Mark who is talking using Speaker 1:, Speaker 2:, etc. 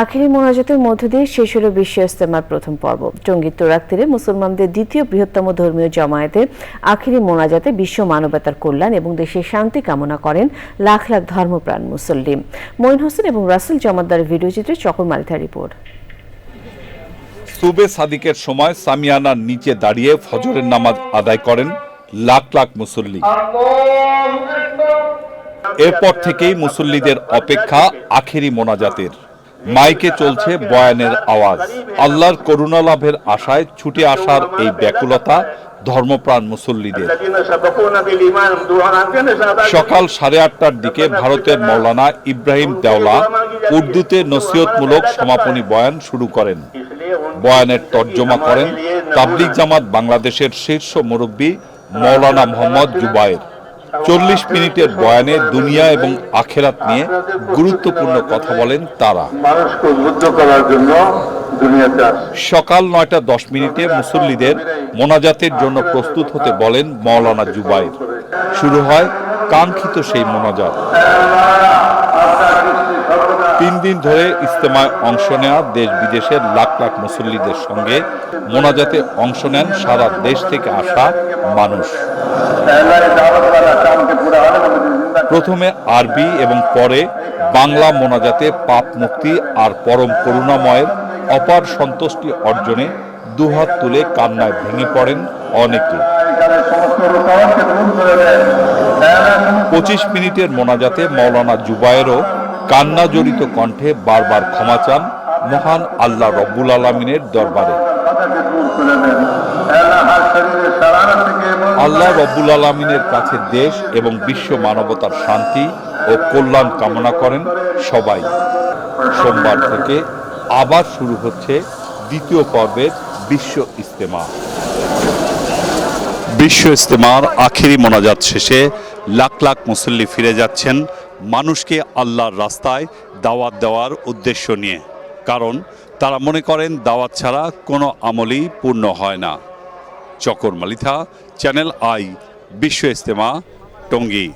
Speaker 1: আখেরি মোনাজাতের মধ্য দিয়ে শেষ হলো বিশ্ব ইস্তেমার প্রথম পর্ব। টঙ্গী তোরাক তীরে মুসলমানদের দ্বিতীয় বৃহত্তম ধর্মীয় জমায়েতে আখেরি মোনাজাতে বিশ্ব মানবতার কল্যাণ এবং দেশের শান্তি কামনা করেন লাখ লাখ ধর্মপ্রাণ মুসল্লি। মঈন হোসেন এবং রাসেল জমাদ্দার ভিডিও চিত্রে চকর মালিথা রিপোর্ট।
Speaker 2: সুবে সাদিকের সময় সামিয়ানার নিচে দাঁড়িয়ে ফজরের নামাজ আদায় করেন লাখ লাখ মুসল্লি। এরপর থেকেই মুসল্লিদের অপেক্ষা আখেরি মোনাজাতের। মাইকে চলছে বয়ানের আওয়াজ। আল্লাহর করুণা লাভের আশায় ছুটে আসার এই ব্যাকুলতা ধর্মপ্রাণ মুসল্লিদের। সকাল সাড়ে আটটার দিকে ভারতের মৌলানা ইব্রাহিম দেওলা উর্দুতে নসিহতমূলক সমাপনী বয়ান শুরু করেন। বয়ানের তর্জমা করেন তাবলিক জামাত বাংলাদেশের শীর্ষ মুরব্বী মৌলানা মোহাম্মদ জুবায়ের। চল্লিশ মিনিটের বয়ানে দুনিয়া এবং আখেরাত নিয়ে গুরুত্বপূর্ণ কথা বলেন তারা।
Speaker 3: মানুষকে উদ্বুদ্ধ করার জন্য
Speaker 2: সকাল নয়টা দশ মিনিটে মুসল্লিদের মোনাজাতের জন্য প্রস্তুত হতে বলেন মৌলানা জুবাইর। শুরু হয় কাঙ্ক্ষিত সেই মোনাজাত। দিন ধরে ইস্তেমায় অংশ নেওয়া দেশ বিদেশের লাখ লাখ মুসল্লিদের সঙ্গে মোনাজাতে অংশ নেন সারা দেশ থেকে আসা মানুষ। প্রথমে আরবি এবং পরে বাংলা মোনাজাতে পাপ মুক্তি আর পরম করুণাময়ের অপার সন্তুষ্টি অর্জনে দুহাত তুলে কান্নায় ভেঙে পড়েন অনেকে। পঁচিশ মিনিটের মোনাজাতে মৌলানা জুবায়েরও কান্না জড়িত কণ্ঠে বারবার ক্ষমা চান মহান আল্লাহ রব্বুল আলমিনের দরবারে। আল্লাহ রব্বুল আলমিনের কাছে দেশ এবং বিশ্ব মানবতার শান্তি ও কল্যাণ কামনা করেন সবাই। সোমবার থেকে আবার শুরু হচ্ছে দ্বিতীয় পর্বের বিশ্ব ইস্তেমা বিশ্ব ইস্তেমার আখেরি মোনাজাত শেষে লাখ লাখ মুসল্লি ফিরে যাচ্ছেন মানুষকে আল্লাহর রাস্তায় দাওয়াত দেওয়ার উদ্দেশ্য নিয়ে। কারণ তারা মনে করেন দাওয়াত ছাড়া কোনো আমলই পূর্ণ হয় না। চকর মালিথা, চ্যানেল আই, বিশ্ব ইস্তেমা টঙ্গী।